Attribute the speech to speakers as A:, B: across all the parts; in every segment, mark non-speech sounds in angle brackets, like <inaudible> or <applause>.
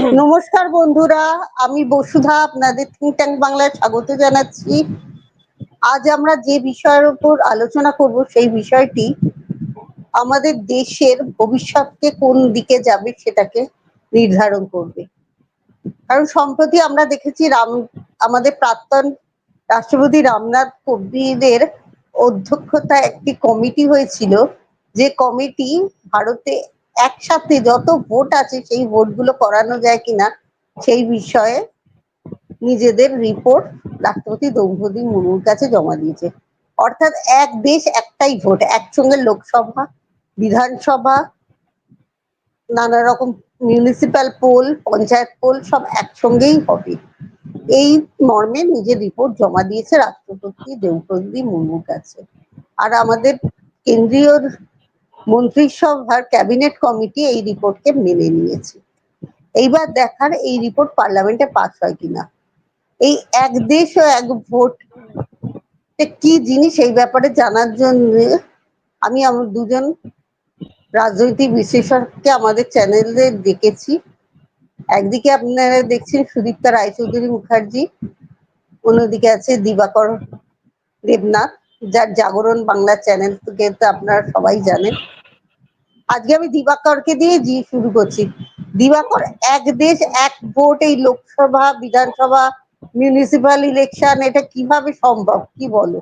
A: <coughs> নমস্কার বন্ধুরা, আমি বসুধা আপনাদের থিঙ্ক ট্যাঙ্ক বাংলায় স্বাগত জানাচ্ছি। আজ আমরা যে বিষয়ের উপর আলোচনা করব সেই বিষয়টি আমাদের দেশের ভবিষ্যৎকে কোন দিকে যাবে সেটাকে নির্ধারণ করবে। কারণ সম্প্রতি আমরা দেখেছি রাম, আমাদের প্রাক্তন রাষ্ট্রপতি রামনাথ কোবিন্দের অধ্যক্ষতায় একটি কমিটি হয়েছিল। যে কমিটি ভারতে একসাথে যত ভোট আছে সেই ভোটগুলো করানো যায় কিনা সেই বিষয়ে নিজেদের রিপোর্ট রাষ্ট্রপতি দ্রৌপদী মুর্মুর কাছে জমা দিয়েছে। অর্থাৎ এক দেশ একটাই ভোট, একসঙ্গে লোকসভা, বিধানসভা, নানা রকম মিউনিসিপ্যাল পোল পঞ্চায়েত পোল সব একসঙ্গেই হবে। এই মর্মে নিজের রিপোর্ট জমা দিয়েছে রাষ্ট্রপতি দ্রৌপদী মুর্মুর কাছে। আর আমাদের কেন্দ্রীয় মন্ত্রিসভার ক্যাবিনেট কমিটি এই রিপোর্টকে মেনে নিয়েছে। এইবার দেখার এই রিপোর্ট পার্লামেন্টে পাস হয় কিনা। এই এক দেশ ও এক ভোট কি জিনিস এই ব্যাপারে জানার জন্য আমি আমার দুজন রাজনৈতিক বিশেষজ্ঞকে আমাদের চ্যানেলে ডেকেছি একদিকে আপনারা দেখছেন সুদীপ্তা রায়চৌধুরী মুখার্জি, অন্যদিকে আছে দিবাকর দেবনাথ যার জাগরণ বাংলা চ্যানেল থেকে তো আপনারা সবাই জানেন। আজকে আমি দিবাকরকে দিয়ে জি শুরু করছি। দিবাকর, এক দেশ, এক ভোট এই লোকসভা, বিধানসভা মিউনিসিপাল ইলেকশন এটা কীভাবে সম্ভব? কি বলো?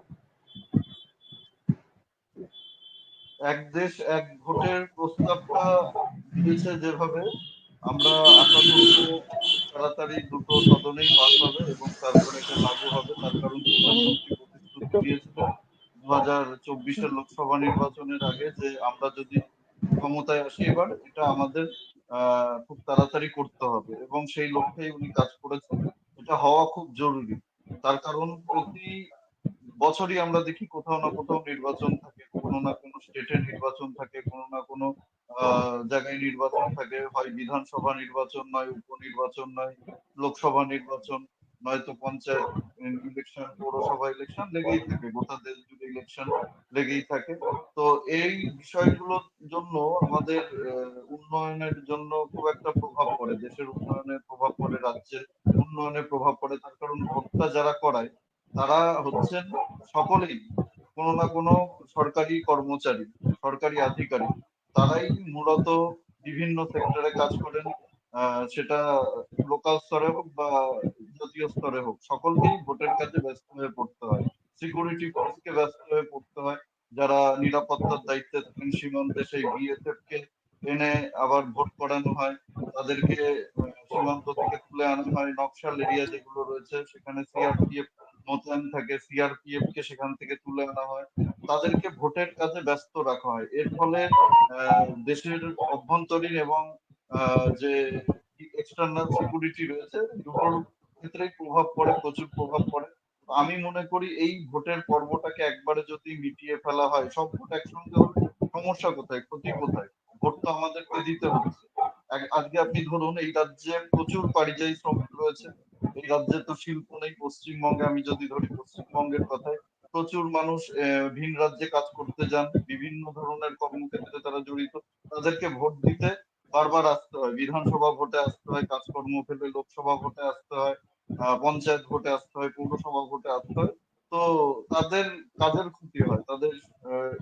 B: এক দেশ, এক ভোটের প্রস্তাবটা দিয়েছে যেভাবে, আমরা আশা করব তাড়াতাড়ি দুটো সদনেই পাস হবে এবং তারপরে এটা লাগু হবে। তার কারণ দিয়েছিলেন দু হাজার লোকসভা নির্বাচনের আগে যে আমরা যদি ক্ষমতায় আসি এবার, এটা আমাদের খুব তাড়াতাড়ি করতে হবে। এবং সেই লক্ষ্যেই উনি কাজ করেছেন। এটা হওয়া খুব জরুরি। তার কারণ প্রতি বছরই আমরা দেখি কোথাও না কোথাও নির্বাচন থাকে। কোনো না কোনো স্টেটে নির্বাচন থাকে, কোনো না কোনো জায়গায় নির্বাচন থাকে। হয় বিধানসভা নির্বাচন নয় উপনির্বাচন নয় লোকসভা নির্বাচন। নয়তো পঞ্চায়েত ইলেকশন পৌরসভা ইলেকশন লেগেই থাকে, গোটা দেশ জুড়ে ইলেকশন লেগেই থাকে। তো এই বিষয়গুলোর জন্য আমাদের উন্নয়নের জন্য খুব একটা প্রভাব পড়ে, দেশের উন্নয়নের প্রভাব পড়ে, রাজ্যের উন্নয়নের প্রভাব পড়ে, তার কারণ ভোটটা যারা করায়, তারা হচ্ছেন সকলেই, কোনো না কোনো সরকারি কর্মচারী, সরকারি আধিকারিক, তারাই মূলত বিভিন্ন সেক্টরে কাজ করেন। সেটা লোকাল স্তরে হোক বা জাতীয় স্তরে হোক, সকলকেই ভোটের কাজে ব্যস্ত হয়ে পড়তে হয়। সিকিউরিটি ফোর্সকে ব্যস্ত হয়ে পড়তে হয়। যারা নিরাপত্তার দায়িত্বে থাকেন, সীমান্তে সেই বিএসএফ কে এনে আবার ভোট করানো হয়, তাদেরকে সীমান্ত থেকে তুলে আনা হয়। নকশাল এরিয়া যেগুলো রয়েছে, সেখানে সিআরপিএফ মোতায়েন থাকে। সিআরপিএফ কে সেখান থেকে তুলে আনা হয়। তাদেরকে ভোটের কাজে ব্যস্ত রাখা হয়। এর ফলে দেশের অভ্যন্তরীণ এবং যে এক্সটার্নাল সিকিউরিটি রয়েছে, দুটোর ক্ষেত্রেই প্রভাব পড়ে, প্রচুর প্রভাব পড়ে। আমি মনে করি এই ভোটের পর্বটাকে একবারে যদি মিটিয়ে ফেলা হয়, সব ভোট একসঙ্গে হলে সমস্যা কোথায়? ক্ষতি কোথায়? ভোট তো আমাদেরকে দিতে হচ্ছে। আজকে আপনি ধরুন, এই রাজ্যে প্রচুর পরিযায়ী শ্রমিক রয়েছে। এই রাজ্যে তো শিল্প নেই, পশ্চিমবঙ্গে আমি যদি ধরি, পশ্চিমবঙ্গের কথায় প্রচুর মানুষ ভিন রাজ্যে কাজ করতে যান। বিভিন্ন ধরনের কর্মক্ষেত্রে তারা জড়িত। তাদেরকে ভোট দিতে বারবার আসতে হয়। বিধানসভা ভোটে আসতে হয়, কাজকর্ম ফেলে লোকসভা ভোটে আসতে হয়। পঞ্চায়েত ভোটে আসতে হয়, পৌরসভা ভোটে আসতে হয়। তো তাদের কাজের ক্ষতি হয়। তাদের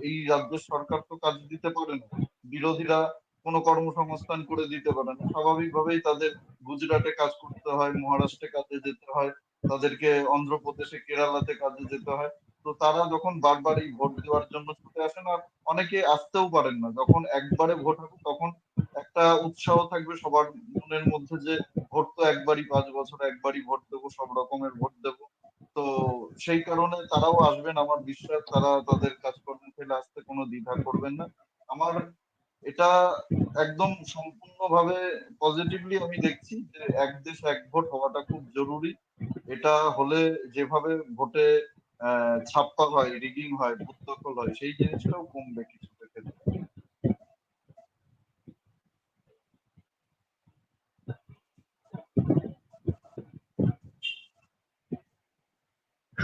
B: এই রাজ্য সরকার তো কাজ দিতে পারে না। বিরোধীরা কোনো কর্মসংস্থান করে দিতে পারে না। স্বাভাবিকভাবেই তাদের গুজরাটে কাজ করতে হয়, মহারাষ্ট্রে কাজে যেতে হয়, তাদেরকে অন্ধ্রপ্রদেশে কেরালাতে কাজে যেতে হয়। তো তারা যখন বারবার এই ভোট দেওয়ার জন্য ছুটে আসেন, আর অনেকে আসতেও পারেন না। যখন একবারে ভোট হবে, তখন একটা উৎসাহ থাকবে সবার মনের মধ্যে যে ভোট তো একবারই পাঁচ বছর, একবারই ভোট দেবো, সব রকমের ভোট দেবো। তো সেই কারণে তারাও আসবেন আমার বিশ্বাস, তারা তাদের কাজকর্ম ফেলে আসতে কোনো দ্বিধা করবেন না। আমার এটা একদম সম্পূর্ণভাবে পজিটিভলি আমি দেখছি যে এক দেশ এক ভোট হওয়াটা খুব জরুরি। এটা হলে যেভাবে ভোটে ছাপ্পা হয় রিগিং হয় ভোট দখল হয়, সেই জিনিসটাও কমবে কিছুটা ক্ষেত্রে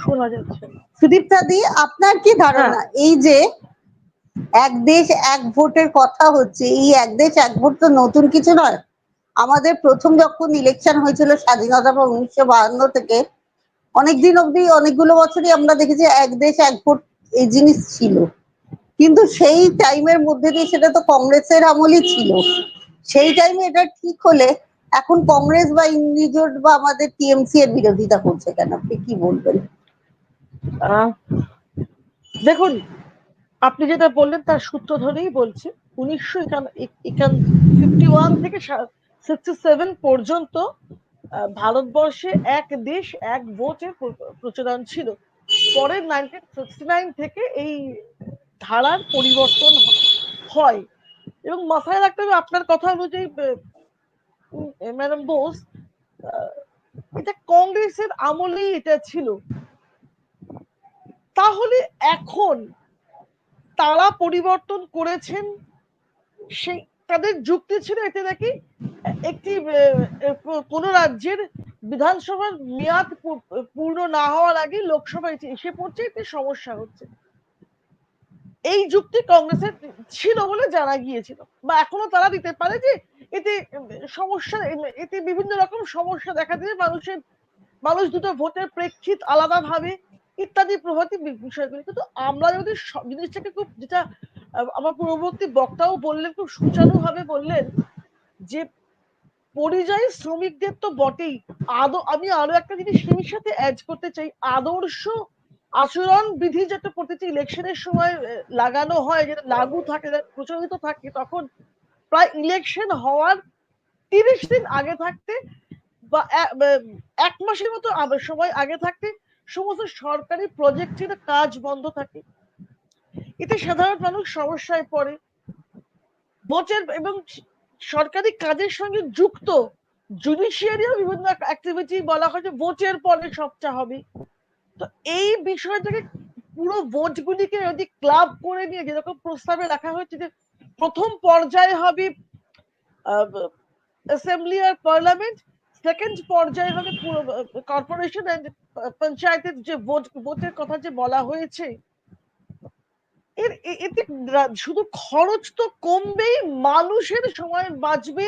A: শোনা যাচ্ছে। সুদীপ্তা দি আপনার কি ধারণা?
C: হ্যাঁ।
A: এই যে এক দেশ এক ভোটের কথা হচ্ছে এই এক দেশ এক ভোট তো নতুন কিছু নয়। আমাদের প্রথম যখন ইলেকশন হয়েছিল স্বাধীনতা পর উনিশশো বাহান্ন থেকে অনেকদিন অবধি অনেকগুলো বছরই আমরা দেখেছি এক দেশ এক ভোট এই জিনিস ছিল। কিন্তু সেই টাইমের মধ্যে দিয়ে সেটা তো কংগ্রেসের আমলই ছিল। সেই টাইমে এটা ঠিক হলে এখন কংগ্রেস বা ইন্ডিজোট বা আমাদের টিএমসি এর বিরোধিতা করছে কেন? আপনি কি বলবেন?
C: দেখুন, আপনি যেটা বললেন তার সূত্র ধরেই বলছি, উনিশশো ফিফটি ওয়ান থেকে সিক্সটি সেভেন পর্যন্ত ভারতবর্ষে এক দেশ, এক ভোটের প্রচলন ছিল। পরে নাইনটিন সিক্সটি নাইন থেকে এই ধারার পরিবর্তন হয়। এবং মাথায় রাখতে হবে, আপনার কথা অনুযায়ী ম্যাডাম বোস এটা কংগ্রেসের আমলেই এটা ছিল। তাহলে এখন তারা পরিবর্তন করেছেন, সেই তাদের যুক্তি ছিল এতে নাকি একটি কোন রাজ্যের বিধানসভার মেয়াদ পূর্ণ না হওয়ার আগে লোকসভায় এসে পড়ছে এতে সমস্যা হচ্ছে। এই যুক্তি কংগ্রেসের ছিল বলে জানা গিয়েছিল। বা এখনও তারা দিতে পারে যে এতে সমস্যা, এতে বিভিন্ন রকম সমস্যা দেখা দিবে মানুষের, মানুষ দুটো ভোটের প্রেক্ষিত আলাদাভাবে ইত্যাদি প্রভৃতি বিষয়গুলি কিন্তু আমরা যদি জিনিসটাকে খুব যেটা আমার পূর্ববর্তী বক্তাও বললেন, খুব সুচারুভাবে বললেন যে পরিযায়ী শ্রমিকদের তো বটেই। আদৌ, আমি আরও একটা জিনিস সেই সাথে অ্যাড করতে চাই। আদর্শ আচরণ বিধি যেটা প্রতিটি ইলেকশনের সময় লাগানো হয়, যেটা লাগু থাকে প্রচলিত থাকে, তখন প্রায় ইলেকশন হওয়ার তিরিশ দিন আগে থাকতে বা এক মাসের মতো সময় আগে থাকতে সমস্ত সরকারি প্রজেক্টের কাজ বন্ধ থাকে। এতে সাধারণ মানুষ সমস্যায় পড়ে। ভোটের এবং সরকারি কাজের সঙ্গে যুক্ত জুডিশিয়ারিও বিভিন্ন অ্যাক্টিভিটি বলা হয় যে ভোটের পরে সবটা হবে। তো এই বিষয়টাকে পুরো ভোটগুলিকে যদি ক্লাব করে নিয়ে যেরকম প্রস্তাবে রাখা হয়েছে যে প্রথম পর্যায়ে হবে অ্যাসেম্বলি আর পার্লামেন্ট সেকেন্ড পর্যায়ে হবে কর্পোরেশন এন্ড পঞ্চায়েতের যে ভোট ভোটের কথা যে বলা হয়েছে, এর এতে শুধু খরচ তো কমবেই, মানুষের সময় বাঁচবে,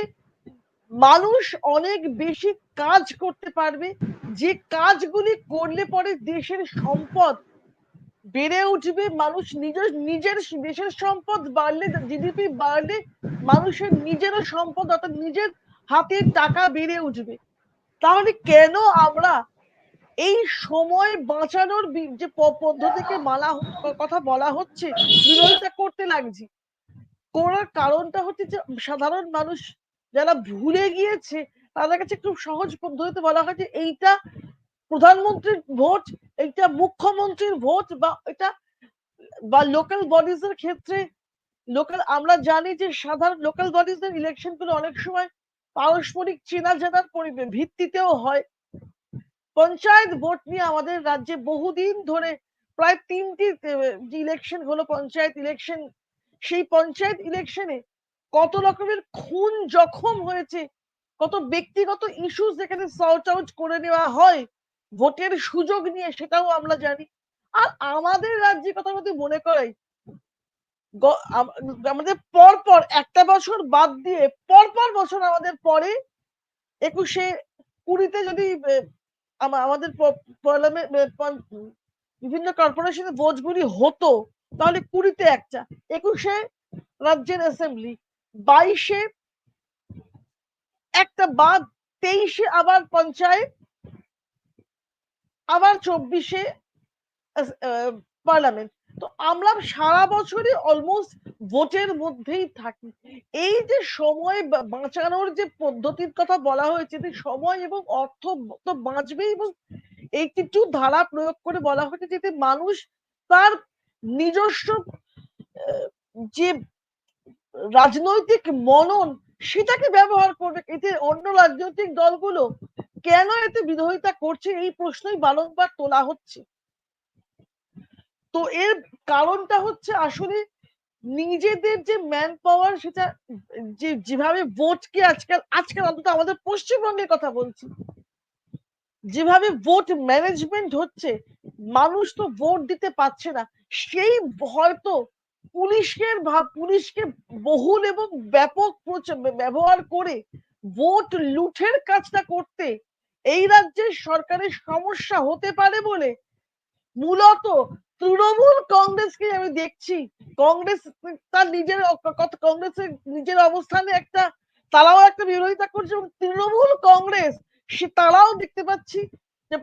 C: মানুষ অনেক বেশি কাজ করতে পারবে, যে কাজগুলি করলে পরে দেশের সম্পদ বেড়ে উঠবে, মানুষ নিজের নিজের দেশের সম্পদ বাড়লে জিডিপি বাড়লে, মানুষের নিজেরও সম্পদ, অর্থাৎ নিজের হাতের টাকা বেড়ে উঠবে। তাহলে কেন আমরা এই সময় বাঁচানোর যে পদ্ধতিকে মালা কথা বলা হচ্ছে, বিরোধিতা করতে লাগছি। করার কারণটা হচ্ছে যে সাধারণ মানুষ যারা ভুলে গিয়েছে, তাদের কাছে খুব সহজ পদ্ধতিতে বলা হয় যে এইটা প্রধানমন্ত্রীর ভোট, এইটা মুখ্যমন্ত্রীর ভোট বা এটা বা লোকাল বডিজ এর ক্ষেত্রে লোকাল আমরা জানি যে সাধারণ লোকাল বডিজ এর ইলেকশনগুলো অনেক সময় পারস্পরিক চেনা জানার ভিত্তিতেও হয়। পঞ্চায়েত ভোট নিয়ে আমাদের রাজ্যে বহুদিন ধরে প্রায় তিনটি ইলেকশন হলো পঞ্চায়েত ইলেকশন সেই পঞ্চায়েত ইলেকশনে কত রকমের খুন জখম হয়েছে, কত ব্যক্তিগত ইস্যু যেখানে সর্ট আউট করে নেওয়া হয়, ভোটের সুযোগ নিয়ে সেটাও আমরা জানি। আর আমাদের রাজ্যে কথা যদি মনে করাই আমাদের পর পর একটা বছর বাদ দিয়ে পর পর বছর আমাদের পরে একুশে কুড়িতে যদি আমাদের বিভিন্ন কর্পোরেশনে ভোটগুলি হতো, তাহলে কুড়িতে একটা, একুশে রাজ্যের অ্যাসেম্বলি, বাইশে একটা বাদ, তেইশে আবার পঞ্চায়েত, আবার চব্বিশে পার্লামেন্ট। তো আমরা সারা বছরই অলমোস্ট ভোটের মধ্যেই থাকি। এই যে সময় বাঁচানোর যে পদ্ধতির কথা বলা হয়েছে, যে সময় এবং অর্থ তো বাঁচবে এবং এইটি টু ধারা প্রয়োগ করে বলা হয়েছে যাতে মানুষ তার নিজস্ব যে রাজনৈতিক মনন সেটাকে ব্যবহার করবে। এতে অন্য রাজনৈতিক দলগুলো কেন এতে বিরোধিতা করছে এই প্রশ্নই বারংবার তোলা হচ্ছে। তো এর কারণটা হচ্ছে আসলে নিজেদের যে ম্যান পাওয়ার সেটা যে যেভাবে ভোটকে আজকাল আজকাল অন্তত আমাদের পশ্চিমবঙ্গের কথা বলছি, যেভাবে ভোট ম্যানেজমেন্ট হচ্ছে, মানুষ তো ভোট দিতে পারছে না। সেই হয়তো পুলিশের ভাব পুলিশকে বহুল এবং ব্যাপক ব্যবহার করে ভোট লুঠের কাজটা করতে এই রাজ্যের সরকারের সমস্যা হতে পারে বলে মূলত তৃণমূল কংগ্রেসকে আমি দেখছি। কংগ্রেস তার নিজের কংগ্রেসের নিজের অবস্থানে একটা, তারাও একটা বিরোধিতা করছে এবং তৃণমূল কংগ্রেস, সে তারাও দেখতে পাচ্ছি যে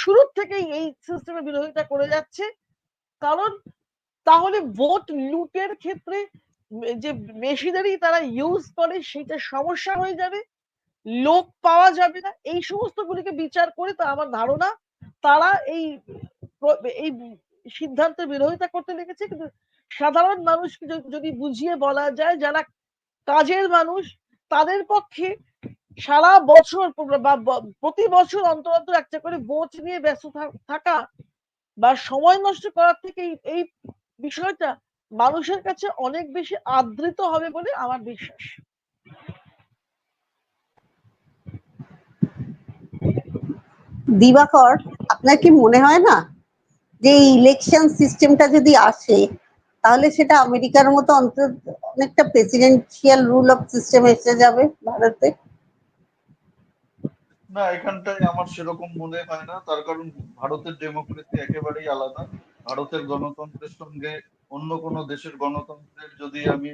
C: শুরুর থেকেই এই সিস্টেমের বিরোধিতা করে যাচ্ছে। কারণ তাহলে ভোট লুটের ক্ষেত্রে যে মেশিনারি তারা ইউজ করে সেটা সমস্যা হয়ে যাবে, লোক পাওয়া যাবে না। এই সমস্ত গুলিকে বিচার করে তা আমার ধারণা, তারা এই এই সিদ্ধান্তের বিরোধিতা করতে লেগেছে, কিন্তু সাধারণ মানুষকে যদি বুঝিয়ে বলা যায়, যারা কাজের মানুষ, তাদের পক্ষে সারা বছর বা প্রতি বছর অন্তর অন্তর একটা করে ভোট নিয়ে ব্যস্ত থাকা বা সময় নষ্ট করার থেকে এই বিষয়টা মানুষের কাছে অনেক বেশি আদৃত হবে বলে আমার বিশ্বাস।
A: দিবাকর, আপনার কি মনে হয় না? যে ইলেকশন সিস্টেমটা যদি আসে, তাহলে সেটা আমেরিকার মতো অন্তত অনেকটা প্রেসিডেন্সিয়াল রুল অফ সিস্টেম এসে যাবে ভারতে।
B: না, এখানটায় আমার সেরকম মনে হয় না। তার কারণ ভারতের ডেমোক্রেসি একেবারেই আলাদা। ভারতের গণতন্ত্রের সঙ্গে অন্য কোনো দেশের গণতন্ত্রের যদি আমি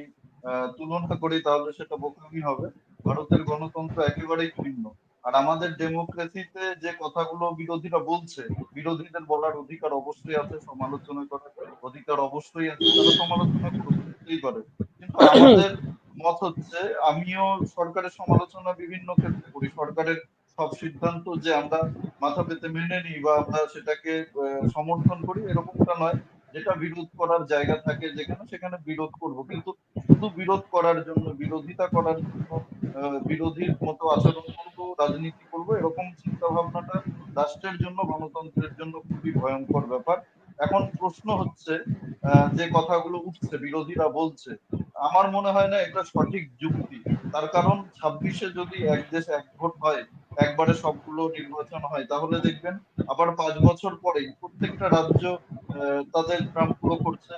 B: তুলনা করি, তাহলে সেটা বোকামি হবে। ভারতের গণতন্ত্র একেবারেই ভিন্ন। আর আমাদের ডেমোক্রেসিতে যে কথাগুলো বিরোধীরা বলছে, বিরোধীদের বলার অধিকার অবশ্যই আছে, সমালোচনা করার অধিকার অবশ্যই আছে, তারা সমালোচনা করতেই পারে। কিন্তু আমাদের মত হচ্ছে, আমিও সরকারের সমালোচনা বিভিন্ন ক্ষেত্রে করি। সরকারের সব সিদ্ধান্ত যে আমরা মাথা পেতে মেনে নিই বা আমরা সেটাকে সমর্থন করি, এরকমটা নয়। যেটা বিরোধ করার জায়গা থাকে যেখানে, সেখানে বিরোধ করব। কিন্তু শুধু বিরোধ করার জন্য, বিরোধিতা করার জন্য বিরোধীর মতো আচরণ রাজনীতি করব, এরকম চিন্তা ভাবনাটা রাষ্ট্রের জন্য, গণতন্ত্রের জন্য খুবই ভয়ঙ্কর ব্যাপার। এখন প্রশ্ন হচ্ছে যে কথাগুলো উঠছে, বিরোধীরা বলছে, আমার মনে হয় না এটা সঠিক যুক্তি। তার কারণ ছাব্বিশে যদি এক দেশ এক ভোট হয়, একবারে সবগুলো নির্বাচন হয়, তাহলে দেখবেন আবার পাঁচ বছর পরেই প্রত্যেকটা রাজ্য তাদের ট্রাম্প পুরো করছে।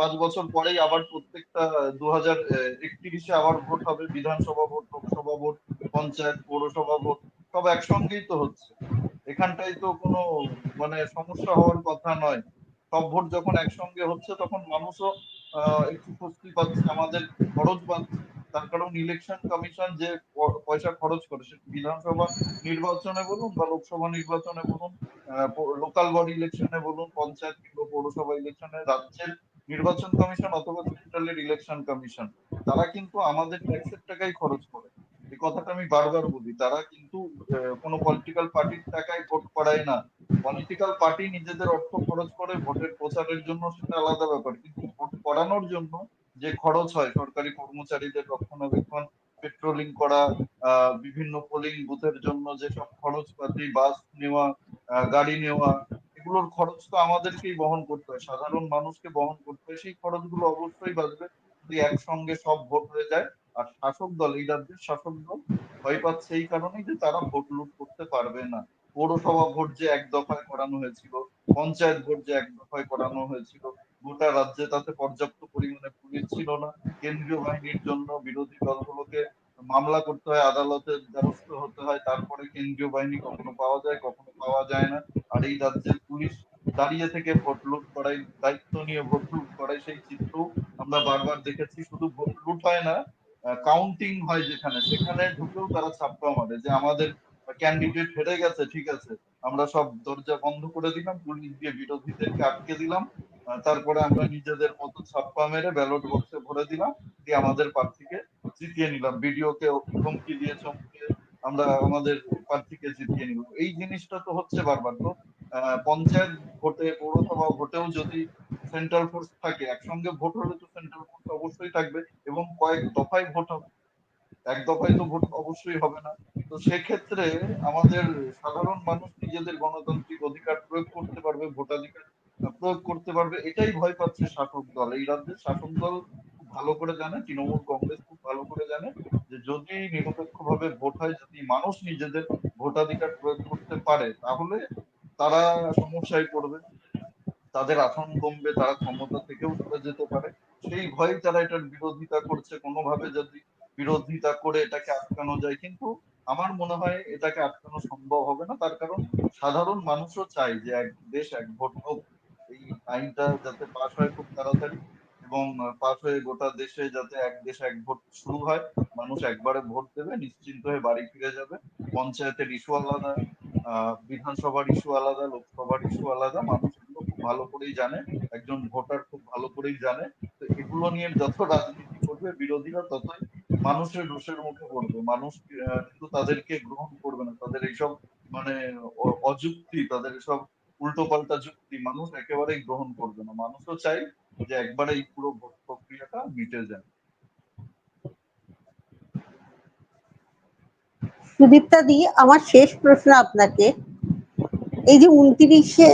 B: পাঁচ বছর পরেই আবার প্রত্যেকটা দু হাজার একত্রিশে আবার ভোট হবে, বিধানসভা ভোট, লোকসভা ভোট। পঞ্চায়েত, পৌরসভা ভোট সব একসঙ্গেই তো হচ্ছে। এখানটাই তো কোনো মানে সমস্যা হওয়ার কথা নয়। সব ভোট যখন একসঙ্গে হচ্ছে, তখন মানুষও একটু স্বস্তি পাচ্ছে। আমাদের খরচ বাড়ছে। তার কারণ ইলেকশন কমিশন যে পয়সা খরচ করে বিধানসভা নির্বাচনে বলুন বা লোকসভা নির্বাচনে বলুন লোকাল বডি ইলেকশনে বলুন, পঞ্চায়েত কিংবা পৌরসভা ইলেকশনে রাজ্যের নির্বাচন কমিশন অথবা সেন্ট্রালের ইলেকশন কমিশন তারা কিন্তু আমাদের ট্যাক্সের টাকাই খরচ করে। এই কথাটা আমি বারবার বলি, তারা কিন্তু কোনো পলিটিক্যাল পার্টির টাকায় ভোট করায় না। পলিটিক্যাল পার্টি নিজেদের অর্থ খরচ করে ভোটের প্রচারের জন্য সেটা আলাদা ব্যাপার। কিন্তু ভোট করানোর জন্য যে খরচ হয়, সরকারি কর্মচারীদের রক্ষণাবেক্ষণ পেট্রোলিং করা বিভিন্ন পোলিং বুথের জন্য যেসব খরচপাতি বাস নেওয়া গাড়ি নেওয়া, এগুলোর খরচ তো আমাদেরকেই বহন করতে হয়। সাধারণ মানুষকে বহন করতে হয়, সেই খরচগুলো অবশ্যই বাঁচবে। যদি একসঙ্গে সব ভোট হয়ে যায় আর শাসক দল এই রাজ্যের শাসক দল ভয় পাচ্ছে এই কারণেই যে তারা ভোট লুট করতে পারবে না। পৌরসভা ভোট যে এক দফায় করানো হয়েছিল, পঞ্চায়েত ভোট যে এক দফায় করানো হয়েছিল, গোটা রাজ্যে তাতে পর্যাপ্ত পরিমাণে পুলিশ ছিল না। কেন্দ্রীয় বাহিনীর জন্য বিরোধী দলগুলোকে মামলা করতে হয়, আদালতের দ্বারস্থ হতে হয়, তারপরে কেন্দ্রীয় বাহিনী কখনো পাওয়া যায়, কখনো পাওয়া যায় না। আর এই রাজ্যের পুলিশ দাঁড়িয়ে থেকে ভোট লুট করাই দায়িত্ব নিয়ে ভোট লুট করাই সেই চিত্র আমরা বারবার দেখেছি। শুধু ভোট লুট হয় না কাউন্টিং হয় যেখানে, সেখানে ঢুকেও তারা ছাপ্পা মারে যে আমাদের ক্যান্ডিডেট হেরে গেছে, ঠিক আছে। আমরা সব দরজা বন্ধ করে দিলাম, পুলিশ দিয়ে বিরোধীদেরকে আটকে দিলাম তারপরে আমরা নিজেদের মতো ছাপ্পা মেরে ব্যালট বক্সে ভরে দিলাম, দিয়ে আমাদের প্রার্থীকে জিতিয়ে নিলাম। বিডিওকে হুমকি দিয়ে, চমকে আমরা আমাদের প্রার্থীকে জিতিয়ে নিলাম। এই জিনিসটা তো হচ্ছে বারবার তো পঞ্চায়েত ভোটে, পৌরসভা ভোটেও যদি সেন্ট্রাল ফোর্স থাকে, একসঙ্গে ভোট হলে তো সেন্ট্রাল অবশ্যই থাকবে এবং কয়েক দফায় ভোট হবে। এক দফায় তো ভোট অবশ্যই হবে না। তো সেক্ষেত্রে আমাদের সাধারণ মানুষ নিজেদের গণতান্ত্রিক অধিকার প্রয়োগ করতে পারবে, ভোটাধিকার প্রয়োগ করতে পারবে, এটাই ভয় পাচ্ছে শাসক দল। এই রাজ্যের শাসক দল খুব ভালো করে জানে, তৃণমূল কংগ্রেস খুব ভালো করে জানে যে যদি নিরপেক্ষভাবে ভোট হয়, যদি মানুষ নিজেদের ভোটাধিকার প্রয়োগ করতে পারে, তাহলে তারা সমস্যায় পড়বে। তাদের আসন কমবে, তারা ক্ষমতা থেকেও সরে যেতে পারে। সেই ভয়ে তারা এটার বিরোধিতা করছে, কোনোভাবে যদি বিরোধিতা করে এটাকে আটকানো যায়, কিন্তু আমার মনে হয় এটাকে আটকানো সম্ভব হবে না। তার কারণ সাধারণ মানুষও চায় যে এক দেশ এক ভোট হোক। এই আইনটা যাতে পাশ হয় খুব তাড়াতাড়ি এবং পাশ হয়ে গোটা দেশে যাতে এক দেশ এক ভোট শুরু হয়, মানুষ একবারে ভোট দেবে, নিশ্চিন্ত হয়ে বাড়ি ফিরে যাবে। পঞ্চায়েতের ইস্যু আলাদা বিধানসভার ইস্যু আলাদা, লোকসভার ইস্যু আলাদা। মানুষ খুব ভালো করেই জানে, একজন ভোটার খুব ভালো করেই জানে। এগুলো নিয়ে যত রাজনীতি করবে, বিরোধীরা ততই মানুষের রোষের মুখে পড়বে। মানুষ কিন্তু তাদেরকে গ্রহণ করবে না। তাদের এইসব মানে অযুক্তি, তাদের এসব উল্টো পাল্টা যুক্তি মানুষ একেবারেই গ্রহণ করবে না। মানুষও চাই যে একবারে এই পুরো প্রক্রিয়াটা মিটে যায়।
A: সুদীপ্তা দি, আমার শেষ প্রশ্ন আপনাকে। এই যে উনত্রিশে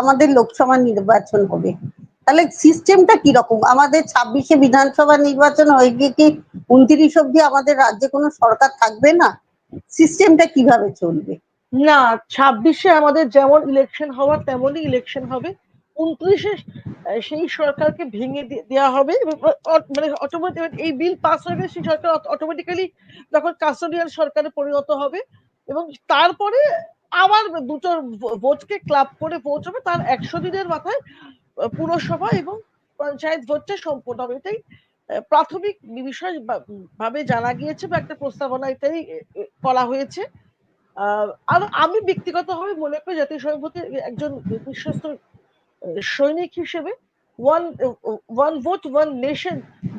A: আমাদের লোকসভা নির্বাচন হবে তাহলে সিস্টেমটা কি রকম আমাদের ছাব্বিশে বিধানসভা নির্বাচন হয়ে গিয়ে কি উনত্রিশ অব্দি আমাদের রাজ্যে কোনো সরকার থাকবে না? সিস্টেমটা কীভাবে চলবে?
C: না, ছাব্বিশে আমাদের যেমন ইলেকশন হওয়ার তেমনই ইলেকশন হবে। উনত্রিশে সেই সরকারকে ভেঙে দেওয়া হবে। মানে অটোমেটিক এই বিল পাস হয়ে গেলে সেই সরকার অটোমেটিক্যালি তখন কাস্টোডিয়াল সরকারে পরিণত হবে এবং তারপরে আবার দুটো ভোটকে ক্লাব করে হবে। তার একশো দিনের মাথায় পুরসভা এবং পঞ্চায়েত ভোটটা সম্পূর্ণ হবে। এটাই প্রাথমিক বিষয় ভাবে জানা গিয়েছে বা একটা প্রস্তাবনা এটাই করা হয়েছে। আর আমি ব্যক্তিগতভাবে মনে করি জাতীয় সংহতির একজন বিশ্বস্ত সৈনিক হিসেবে one one vote one nation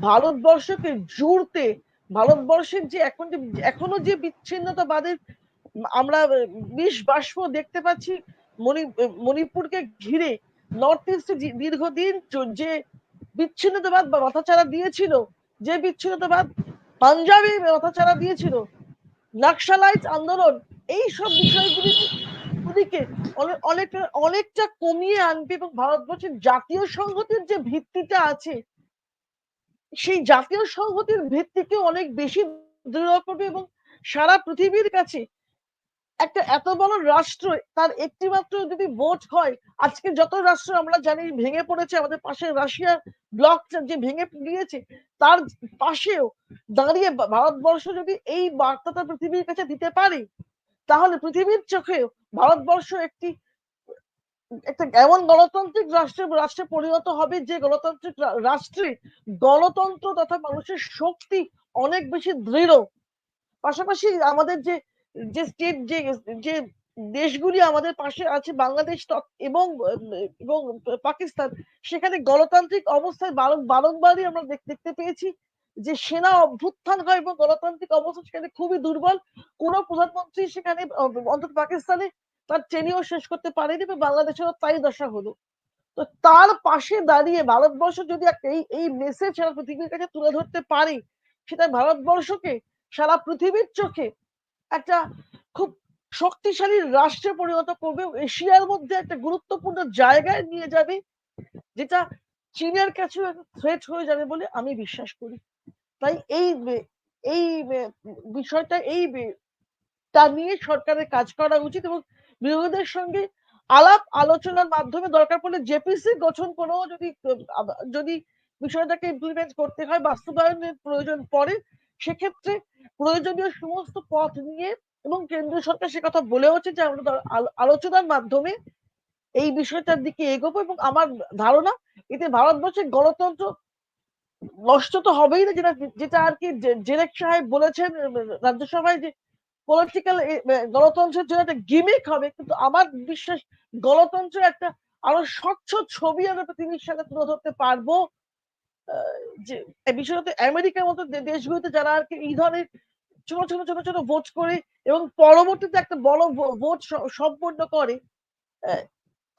C: ভারতবর্ষকে জুড়তে, ভারতবর্ষের যে এখন যে, এখনও যে বিচ্ছিন্নতাবাদের আমরা বিষ বাষ্প দেখতে পাচ্ছি, মণি মণিপুরকে ঘিরে নর্থ ইস্টে দীর্ঘদিন যে বিচ্ছিন্নতাবাদ বা মাথাচাড়া দিয়েছিল, যে বিচ্ছিন্নতাবাদ পাঞ্জাবে মাথাচাড়া দিয়েছিল নাকশালাইট আন্দোলন, এই সব বিষয়গুলি অনেকটা অনেকটা কমিয়ে আনবে এবং ভারতবর্ষের জাতীয় সংহতির যে ভিত্তিটা আছে, সেই জাতীয় সংহতির ভিত্তিকে অনেক বেশি দৃঢ় করবে এবং সারা পৃথিবীর কাছে একটা এত বড় রাষ্ট্র, তার একটি মাত্র যদি ভোট হয়, আজকে যত রাষ্ট্র আমরা জানি ভেঙে পড়েছে, আমাদের পাশে রাশিয়ার ব্লক যে ভেঙে গিয়েছে, তার পাশেও দাঁড়িয়ে ভারতবর্ষ যদি এই বার্তাটা পৃথিবীর কাছে দিতে পারে, তাহলে পৃথিবীর চোখে ভারতবর্ষ একটি, একটা এমন গণতান্ত্রিক রাষ্ট্রে রাষ্ট্রে পরিণত হবে যে গণতান্ত্রিক রাষ্ট্রে গণতন্ত্র তথা মানুষের শক্তি অনেক বেশি দৃঢ়। পাশাপাশি আমাদের যে যে স্টেট যে যে দেশগুলি আমাদের পাশে আছে, বাংলাদেশ এবং এবং পাকিস্তান, সেখানে গণতান্ত্রিক অবস্থায় বারং- বারংবারই আমরা দেখ- দেখতে পেয়েছি যে সেনা অভ্যুত্থান হয় এবং গণতান্ত্রিক অবস্থা সেখানে খুবই দুর্বল। কোন প্রধানমন্ত্রী সেখানে অন্তত পাকিস্তানে তার ট্রেনিও শেষ করতে পারেনি এবং বাংলাদেশেরও তাই দশা হলো। তো তার পাশে দাঁড়িয়ে ভারতবর্ষ যদি এই এই মেসেজ সারা পৃথিবীর কাছে তুলে ধরতে পারে, সেটা ভারতবর্ষকে, সারা পৃথিবীর চোখে একটা খুব শক্তিশালী রাষ্ট্রে পরিণত করবে এশিয়ার মধ্যে একটা গুরুত্বপূর্ণ জায়গায় নিয়ে যাবে, যেটা চীনের কাছেও থ্রেট হয়ে যাবে বলে আমি বিশ্বাস করি। তাই এই এই বিষয়টা, এই তা নিয়ে সরকারের কাজ করা উচিত এবং বিরোধীদের সঙ্গে আলাপ আলোচনার মাধ্যমে দরকার পড়লে জেপিসি গঠন করেও যদি যদি বিষয়টাকে ইমপ্লিমেন্ট করতে হয়, বাস্তবায়নের প্রয়োজন পড়ে। সেক্ষেত্রে প্রয়োজনীয় সমস্ত পথ নিয়ে এবং কেন্দ্রীয় সরকার সে কথা বলেওছে যে, আমরা আলোচনার মাধ্যমে এই বিষয়টার দিকে এগোবো এবং আমার ধারণা এতে ভারতবর্ষের গণতন্ত্র নষ্ট তো হবেই না, যেটা যেটা আর কি জেরেক সাহেব বলেছেন রাজ্যসভায় যে পলিটিক্যাল গণতন্ত্রের জন্য একটা গিমিক হবে, কিন্তু আমার বিশ্বাস গণতন্ত্রের একটা আরও স্বচ্ছ ছবি আমরা পৃথিবীর সাথে তুলে ধরতে পারব। যে বিষয়টা আমেরিকার মতো দেশগুলোতে যারা আর কি এই ধরনের ছোট ছোট ছোট ছোট ভোট করে এবং পরবর্তীতে একটা বড় ভোট সম্পন্ন করে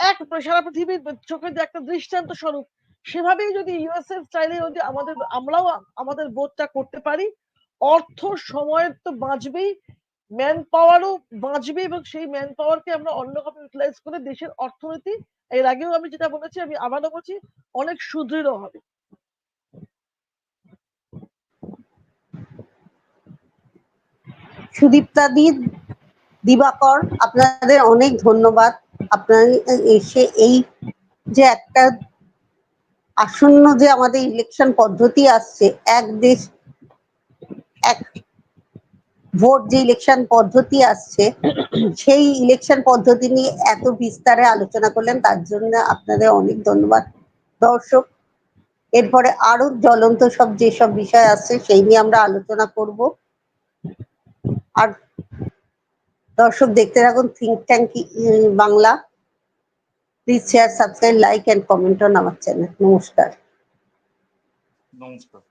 C: এক সারা পৃথিবীর চোখে যে একটা দৃষ্টান্ত স্বরূপ, সেভাবেই যদি ইউএসএ চাইলে যদি আমাদের, আমরাও আমাদের ভোটটা করতে পারি, অর্থ সময়ের তো বাঁচবেই ম্যান পাওয়ারও বাঁচবে এবং সেই ম্যান পাওয়ারকে আমরা অন্যভাবে ইউটিলাইজ করে দেশের অর্থনীতি, এর আগেও আমি যেটা বলেছি, আমি আবারও বলছি, অনেক সুদৃঢ় হবে।
A: সুদীপ্তা দি দিবাকর, আপনাদের অনেক ধন্যবাদ। আপনার এসে এই যে একটা আসন্ন যে আমাদের ইলেকশন পদ্ধতি আসছে, এক দেশ, এক ভোট যে ইলেকশন পদ্ধতি আসছে, সেই ইলেকশন পদ্ধতি নিয়ে এত বিস্তারে আলোচনা করলেন, তার জন্য আপনাদের অনেক ধন্যবাদ। দর্শক, এরপরে আরও জ্বলন্ত সব যেসব বিষয় আসছে, সেই নিয়ে আমরা আলোচনা করব। আর দর্শক দেখতে থাকুন think tank Bangla. Please share subscribe like and comment on আমার চ্যানেল নমস্কার।
B: নমস্কার।